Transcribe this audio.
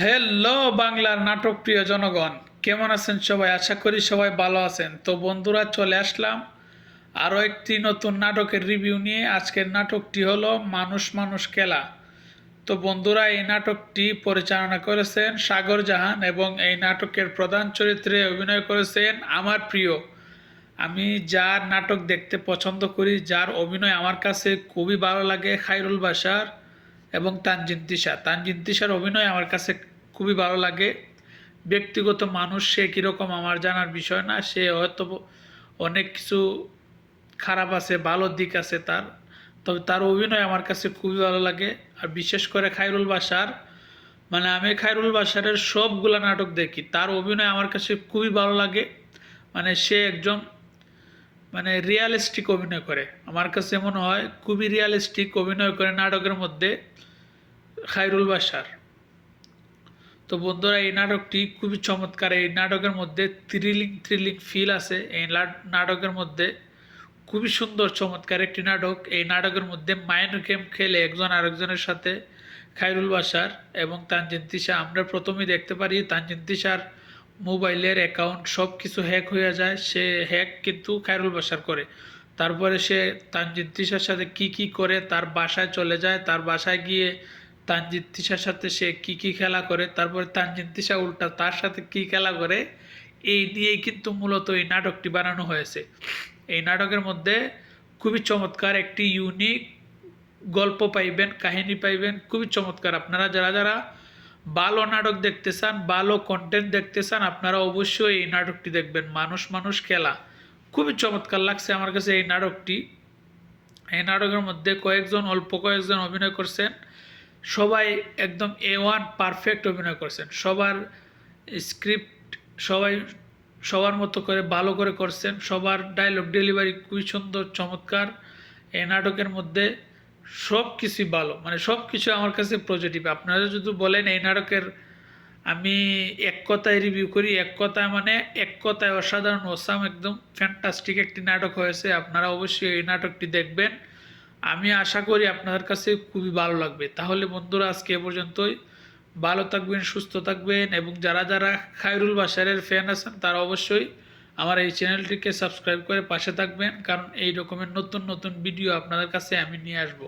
Hello বাংলার নাটক প্রিয় জনগণ। কেমন আছেন সবাই? আশা করি সবাই ভালো আছেন। তো বন্ধুরা, চলে আসলাম আরও একটি নতুন নাটকের রিভিউ নিয়ে। আজকের নাটকটি হলো মানুষ মানুষ খেলা। তো বন্ধুরা, এই নাটকটি পরিচালনা করেছেন সাগর জাহান এবং এই নাটকের প্রধান চরিত্রে অভিনয় করেছেন আমার প্রিয়। আমি যার নাটক দেখতে পছন্দ করি, যার অভিনয় আমার কাছে খুবই ভালো লাগে খাইরুল বাসার এবং তানজিন তিশা। তানজিন তিশার অভিনয় আমার কাছে খুবই ভালো লাগে। ব্যক্তিগত মানুষ, সে কীরকম আমার জানার বিষয় না, সে হয়তো অনেক কিছু খারাপ আছে, ভালো দিক আছে তার। তবে তার অভিনয় আমার কাছে খুবই ভালো লাগে। আর বিশেষ করে খাইরুল বাসার মানে আমি খাইরুল বাসারের সবগুলা নাটক দেখি। তার অভিনয় আমার কাছে খুবই ভালো লাগে। মানে সে একজন মানে রিয়ালিস্টিক অভিনয় করে। আমার কাছে মনে হয় খুবই রিয়ালিস্টিক অভিনয় করে নাটকের মধ্যে খাইরুল বাসার তো বন্ধুরা, এই নাটকটি খুবই চমৎকার। এই নাটকের মধ্যে থ্রিলিং থ্রিলিং ফিল আছে। এই নাটকের মধ্যে খুবই সুন্দর, চমৎকার একটি নাটক। এই নাটকের মধ্যে মাইন্ড গেম খেলে একজন আরেকজনের সাথে খাইরুল বাসার এবং তানজিন তিশা। আমরা প্রথমেই দেখতে পারি তানজিন তিশার মোবাইলের অ্যাকাউন্ট সব কিছু হ্যাক হয়ে যায়। সে হ্যাক কিন্তু খাইরুল বাসার করে। তারপরে সে তানজিন তিশার সাথে কি কি করে তার বাসায় চলে যায়, তার বাসায় গিয়ে তানজিন তিশার সাথে সে কি কি খেলা করে, তারপরে তানজিন তিশা উল্টা তার সাথে কি খেলা করে, এই নিয়েই কিন্তু মূলত এই নাটকটি বানানো হয়েছে। এই নাটকের মধ্যে খুবই চমৎকার একটি ইউনিক গল্প পাইবেন, কাহিনী পাইবেন, খুবই চমৎকার। আপনারা যারা যারা ভালো নাটক দেখতে চান ভালো কন্টেন্ট দেখতে চান, আপনারা অবশ্যই এই নাটকটি দেখবেন। মানুষ মানুষ খেলা। খুবই চমৎকার লাগছে আমার কাছে এই নাটকটি। এই নাটকের মধ্যে কয়েকজন, অল্প কয়েকজন অভিনয় করছেন। সবাই একদম এ ওয়ান পারফেক্ট অভিনয় করছেন। সবার স্ক্রিপ্ট সবাই সবার মতো করে ভালো করে করছেন। সবার ডায়লগ ডেলিভারি খুবই সুন্দর, চমৎকার। এই নাটকের মধ্যে সব কিছুই ভালো। মানে সব কিছু আমার কাছে পজিটিভ আপনারা যদি বলেন এই নাটকের আমি এক কথায় রিভিউ করি, এক কথায় মানে এক কথায় অসাধারণ ওসাম একদম ফ্যান্টাস্টিক একটি নাটক হয়েছে, আপনারা অবশ্যই এই নাটকটি দেখবেন। আমি আশা করি আপনাদের কাছে খুবই ভালো লাগবে। তাহলে বন্ধুরা, আজকে এ পর্যন্তই। ভালো থাকবেন, সুস্থ থাকবেন, এবং যারা যারা খায়রুল বাসারের ফ্যান আছেন, তারা অবশ্যই আমার এই চ্যানেলটিকে সাবস্ক্রাইব করে পাশে থাকবেন, কারণ এই রকমের নতুন নতুন ভিডিও আপনাদের কাছে আমি নিয়ে আসব।